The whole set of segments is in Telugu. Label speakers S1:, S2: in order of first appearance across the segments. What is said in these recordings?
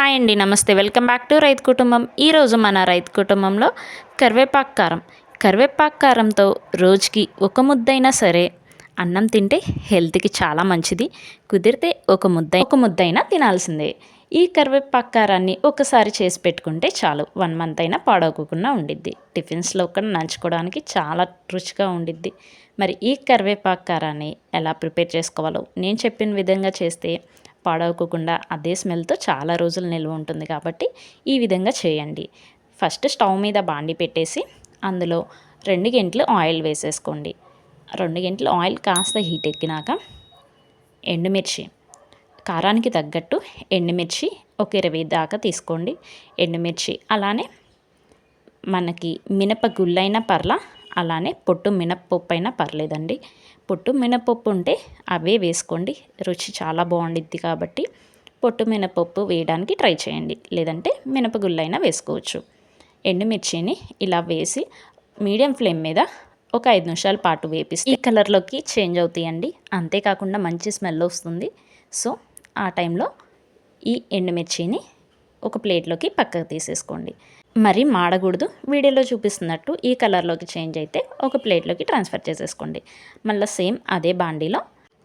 S1: హాయ్ అండి నమస్తే. వెల్కమ్ బ్యాక్ టు రైతు కుటుంబం. ఈరోజు మన రైతు కుటుంబంలో కరివేపాకు కారం. కరివేపాకు కారంతో రోజుకి ఒక ముద్దైనా సరే అన్నం తింటే హెల్త్కి చాలా మంచిది. కుదిరితే ఒక ముద్ద ఒక ముద్దైనా తినాల్సిందే. ఈ కరివేపాకు కారాన్ని ఒకసారి చేసి పెట్టుకుంటే చాలు. వన్ మంత్ అయినా పాడవకుండా ఉండిద్ది. టిఫిన్స్లో ఒక నంచుకోవడానికి చాలా రుచిగా ఉండిద్ది. మరి ఈ కరివేపాకు కారాన్ని ఎలా ప్రిపేర్ చేసుకోవాలో నేను చెప్పిన విధంగా చేస్తే పాడవకుండా అదే స్మెల్తో చాలా రోజులు నిల్వ ఉంటుంది కాబట్టి ఈ విధంగా చేయండి. ఫస్ట్ స్టవ్ మీద బాండి పెట్టేసి అందులో రెండు గంటలు ఆయిల్ వేసేసుకోండి. రెండు గంటలు ఆయిల్ కాస్త హీట్ ఎక్కినాక ఎండుమిర్చి కారానికి తగ్గట్టు ఎండుమిర్చి ఒక ఇరవై దాకా తీసుకోండి. ఎండుమిర్చి అలానే మనకి మినప గుళ్ళైన పర్ల అలానే పొట్టు మినప్పప్పు అయినా పర్లేదండి. పొట్టు మినపప్పు ఉంటే అవే వేసుకోండి. రుచి చాలా బాగుండిద్ది కాబట్టి పొట్టు మినపప్పు వేయడానికి ట్రై చేయండి. లేదంటే మినపగుళ్ళైనా వేసుకోవచ్చు. ఎండుమిర్చిని ఇలా వేసి మీడియం ఫ్లేమ్ మీద ఒక ఐదు నిమిషాల పాటు వేపిస్తే ఈ కలర్లోకి చేంజ్ అవుతాయండి. అంతేకాకుండా మంచి స్మెల్ వస్తుంది. సో ఆ టైంలో ఈ ఎండుమిర్చిని ఒక ప్లేట్లోకి పక్కకు తీసేసుకోండి. మరి మాడకూడదు. వీడియోలో చూపిస్తున్నట్టు ఈ కలర్లోకి చేంజ్ అయితే ఒక ప్లేట్లోకి ట్రాన్స్ఫర్ చేసేసుకోండి. మళ్ళీ సేమ్ అదే బాండీలో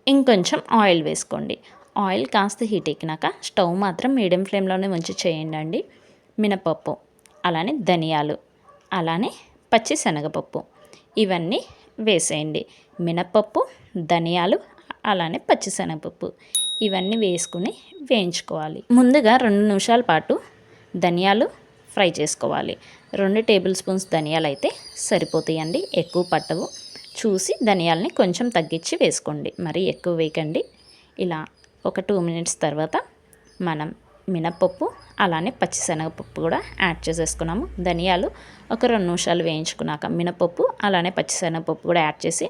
S1: ఇంకొంచెం ఆయిల్ వేసుకోండి. ఆయిల్ కాస్త హీట్ ఎక్కినాక స్టవ్ మాత్రం మీడియం ఫ్లేమ్లోనే ఉంచి చేయండి అండి. మినపప్పు అలానే ధనియాలు అలానే పచ్చి శనగపప్పు ఇవన్నీ వేసేయండి. మినపప్పు ధనియాలు అలానే పచ్చిశనగపప్పు ఇవన్నీ వేసుకుని వేయించుకోవాలి. ముందుగా రెండు నిమిషాల పాటు ధనియాలు ఫ్రై చేసుకోవాలి. రెండు టేబుల్ స్పూన్స్ ధనియాలు అయితే సరిపోతాయండి. ఎక్కువ పట్టవు. చూసి ధనియాలని కొంచెం తగ్గించి వేసుకోండి. మరి ఎక్కువ వేయకండి. ఇలా ఒక టూ మినిట్స్ తర్వాత మనం మినప్పప్పు అలానే పచ్చిశనగపప్పు కూడా యాడ్ చేసేసుకున్నాము. ధనియాలు ఒక రెండు నిమిషాలు వేయించుకున్నాక మినపప్పు అలానే పచ్చిశనగపప్పు కూడా యాడ్ చేసి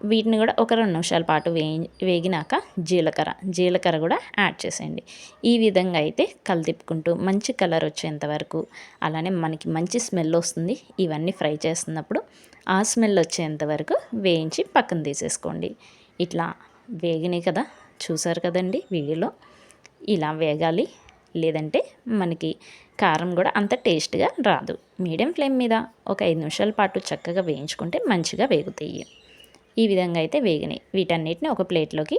S1: వీటిని కూడా ఒక రెండు నిమిషాల పాటు వే వేగినాక జీలకర్ర జీలకర్ర కూడా యాడ్ చేసేయండి. ఈ విధంగా అయితే కలితిప్పుకుంటూ మంచి కలర్ వచ్చేంత వరకు అలానే మనకి మంచి స్మెల్ వస్తుంది. ఇవన్నీ ఫ్రై చేస్తున్నప్పుడు ఆ స్మెల్ వచ్చేంత వరకు వేయించి పక్కన తీసేసుకోండి. ఇట్లా వేగినాయి కదా చూసారు కదండి వీడియోలో? ఇలా వేగాలి లేదంటే మనకి కారం కూడా అంత టేస్ట్గా రాదు. మీడియం ఫ్లేమ్ మీద ఒక ఐదు నిమిషాల పాటు చక్కగా వేయించుకుంటే మంచిగా వేగుతాయి. ఈ విధంగా అయితే వేగినాయి. వీటన్నిటిని ఒక ప్లేట్లోకి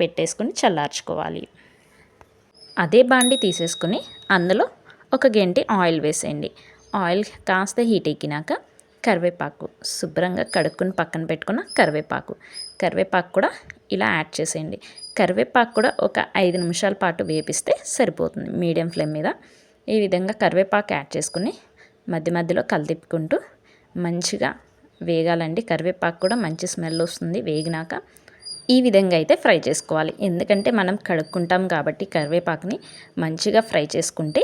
S1: పెట్టేసుకుని చల్లార్చుకోవాలి. అదే బాండి తీసేసుకుని అందులో ఒక గంటి ఆయిల్ వేసేయండి. ఆయిల్ కాస్త హీట్ ఎక్కినాక కరివేపాకు శుభ్రంగా కడుక్కుని పక్కన పెట్టుకున్న కరివేపాకు. కరివేపాకు కూడా ఇలా యాడ్ చేసేయండి. కరివేపాకు కూడా ఒక ఐదు నిమిషాల పాటు వేపిస్తే సరిపోతుంది మీడియం ఫ్లేమ్ మీద. ఈ విధంగా కరివేపాకు యాడ్ చేసుకుని మధ్య మధ్యలో కలిదిప్పుకుంటూ మంచిగా వేగాలండి. కరివేపాకు కూడా మంచి స్మెల్ వస్తుంది వేగినాక. ఈ విధంగా అయితే ఫ్రై చేసుకోవాలి. ఎందుకంటే మనం కడుక్కుంటాం కాబట్టి కరివేపాకుని మంచిగా ఫ్రై చేసుకుంటే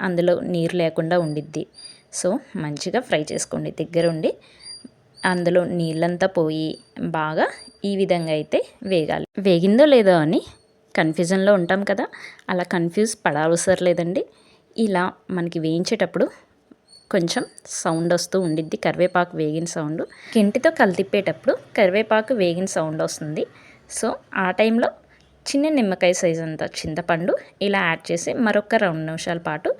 S1: అందులో నీరు లేకుండా ఉండిద్ది. సో మంచిగా ఫ్రై చేసుకోండి. దగ్గరుండి అందులో నీళ్ళంతా పోయి బాగా ఈ విధంగా అయితే వేగాలి. వేగిందో లేదో అని కన్ఫ్యూజన్లో ఉంటాం కదా. అలా కన్ఫ్యూజ్ పడవసరం లేదండి ఇలా మనకి వేయించేటప్పుడు కొంచెం సౌండ్ వస్తూ ఉండిద్ది. కరివేపాకు వేగిన సౌండ్ గింటితో కలితిప్పేటప్పుడు కరివేపాకు వేగిన సౌండ్ వస్తుంది. సో ఆ టైంలో చిన్న నిమ్మకాయ సైజ్ అంత చింతపండు ఇలా యాడ్ చేసి మరొక రెండు నిమిషాల పాటు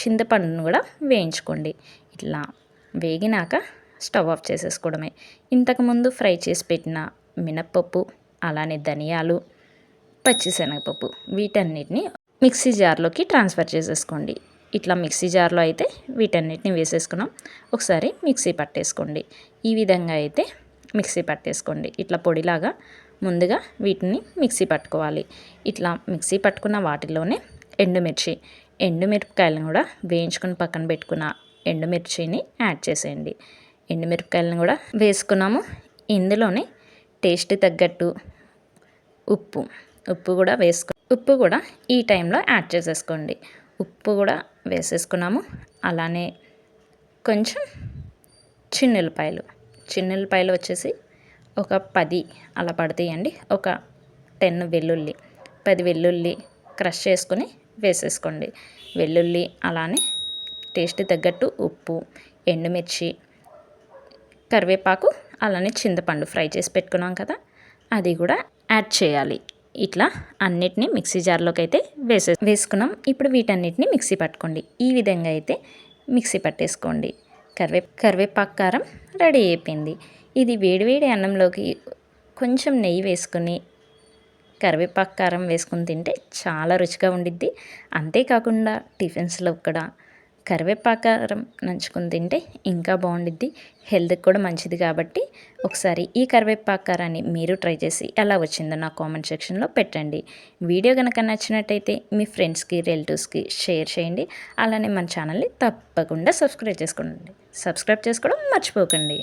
S1: చింతపండును కూడా వేయించుకోండి. ఇట్లా వేగినాక స్టవ్ ఆఫ్ చేసేసుకోవడమే. ఇంతకుముందు ఫ్రై చేసి పెట్టిన మినప్పప్పు అలానే ధనియాలు పచ్చిశనగపప్పు వీటన్నిటిని మిక్సీ జార్లోకి ట్రాన్స్ఫర్ చేసేసుకోండి. ఇట్లా మిక్సీ జార్లో అయితే వీటన్నిటిని వేసేసుకున్నాం. ఒకసారి మిక్సీ పట్టేసుకోండి. ఈ విధంగా అయితే మిక్సీ పట్టేసుకోండి. ఇట్లా పొడిలాగా ముందుగా వీటిని మిక్సీ పట్టుకోవాలి. ఇట్లా మిక్సీ పట్టుకున్న వాటిలోనే ఎండుమిర్చి ఎండుమిరపకాయలను కూడా వేయించుకుని పక్కన పెట్టుకున్న ఎండుమిర్చిని యాడ్ చేసేయండి. ఎండుమిరపకాయలను కూడా వేసుకున్నాము. ఇందులోనే టేస్ట్ తగ్గట్టు ఉప్పు ఉప్పు కూడా వేసుకో ఉప్పు కూడా ఈ టైంలో యాడ్ చేసేసుకోండి. ఉప్పు కూడా వేసేసుకున్నాము. అలానే కొంచెం చిన్నెల్లిపాయలు చిన్నెల్లిపాయలు వచ్చేసి ఒక పది అలా పడతాయండి. ఒక టెన్ వెల్లుల్లి పది వెల్లుల్లి క్రష్ చేసుకొని వేసేసుకోండి. వెల్లుల్లి అలానే టేస్ట్ తగ్గట్టు ఉప్పు ఎండుమిర్చి కరివేపాకు అలానే చింతపండు ఫ్రై చేసి పెట్టుకున్నాం కదా అది కూడా యాడ్ చేయాలి. ఇట్లా అన్నిటినీ మిక్సీ జార్లోకి అయితే వేసే వేసుకున్నాం. ఇప్పుడు వీటన్నిటిని మిక్సీ పట్టుకోండి. ఈ విధంగా అయితే మిక్సీ పట్టేసుకోండి. కరివే కరివేపాకు కారం రెడీ అయిపోయింది. ఇది వేడివేడి అన్నంలోకి కొంచెం నెయ్యి వేసుకొని కరివేపాకు కారం వేసుకుని తింటే చాలా రుచిగా ఉండిద్ది. అంతేకాకుండా టిఫిన్స్లో కూడా కరివేపాకారం నంచుకుని తింటే ఇంకా బాగుండిద్ది. హెల్త్కి కూడా మంచిది కాబట్టి ఒకసారి ఈ కరివేపాకారాన్ని మీరు ట్రై చేసి ఎలా వచ్చిందో నా కామెంట్ సెక్షన్లో పెట్టండి. వీడియో కనుక నచ్చినట్టయితే మీ ఫ్రెండ్స్కి రిలేటివ్స్కి షేర్ చేయండి. అలానే మన ఛానల్ని తప్పకుండా సబ్స్క్రైబ్ చేసుకోండి. సబ్స్క్రైబ్ చేసుకోవడం మర్చిపోకండి.